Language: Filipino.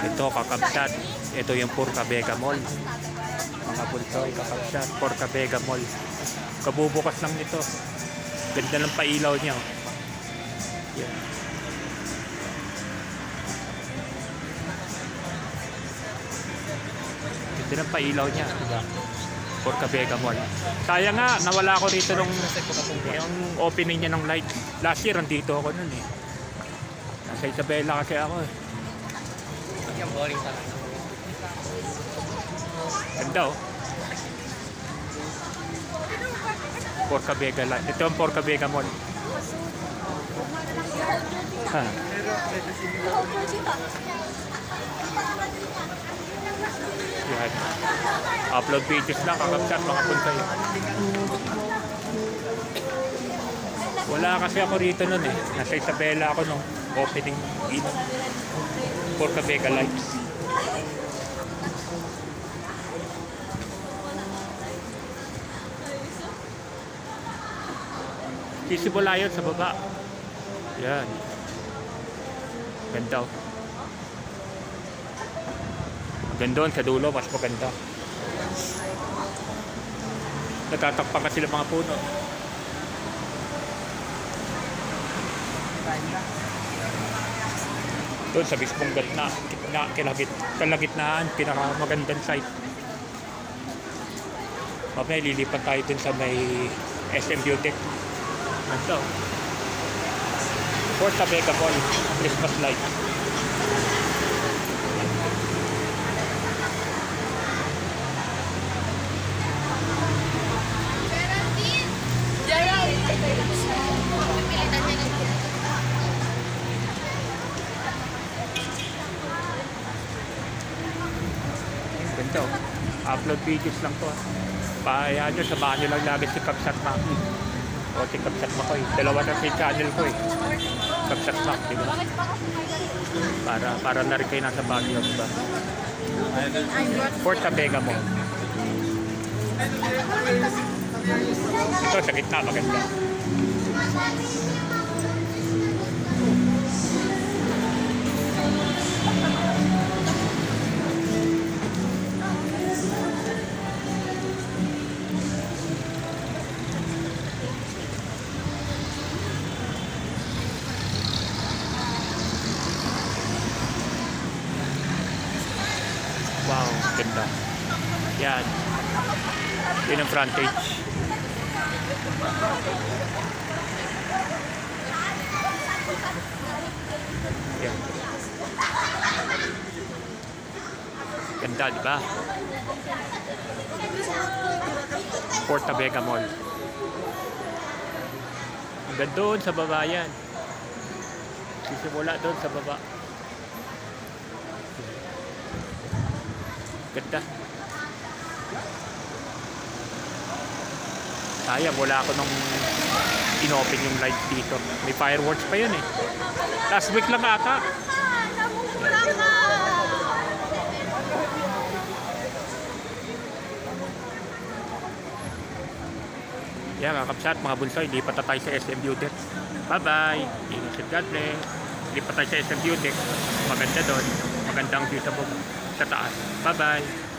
Ito, kakabsat. Ito yung Purka Vega Mall. Mga bultoy, kakabsat. Purka Vega Mall. Kabubukas lang nito. Ganda ng pailaw niya. oh. Yan. Ganda ng pailaw niya. Purka Vega Mall. Sayang nga, nawala ako rito nung yung opening niya ng light. Last year, andito ako nun eh. Nasa Isabela kasi ako eh. Yung boring talaga. Ganda oh. Porca Vega Light. Ito ang Porca Vega Mall. Ha. Yan. Upload videos lang kakapsat mga punta yun. Wala kasi ako rito nun eh. Nasa Isabela ako nung opening ino. Porca Vega Lights. Sisimula yun sa baba. Yan. Ganda. oh. Doon sa dulo, mas maganda. Natatakpan kasi sila mga puno. Doon sa mismong gitna, gitna, kilagit, kalagitnaan, pinakamagandang site. Mamaya lilipat tayo dun sa may SM Beauty. Ito. Porta Vega Mall, Christmas light. Ganda oh. Upload videos lang to. ah. Paaya nyo, samahan nyo lang lagi si Kapsat Maki. O si Kapsat Makoy. Dalawa na si channel ko eh. Kapsat Mak, di? Para, para na rin kayo nasa Baguio, di ba? Porta Vega mo. Ito, sa gitna, maganda. Ganda. Yan. Yun ang frontage. Yan. Ganda, di ba? Porta Vega Mall. Hanggang doon sa baba yan. Sisimula doon sa baba. Ganda. Sayang, wala ako nung inopen yung light dito. May fireworks pa yun eh. Last week lang ata. Yeah, mga kapsat, mga bunsoy, lipat na tayo sa SM Beauty. Bye-bye. Ingat at God bless. Lipat tayo sa SM Beauty. Maganda doon. Magandang view sa, bug- sa taas. Bye-bye.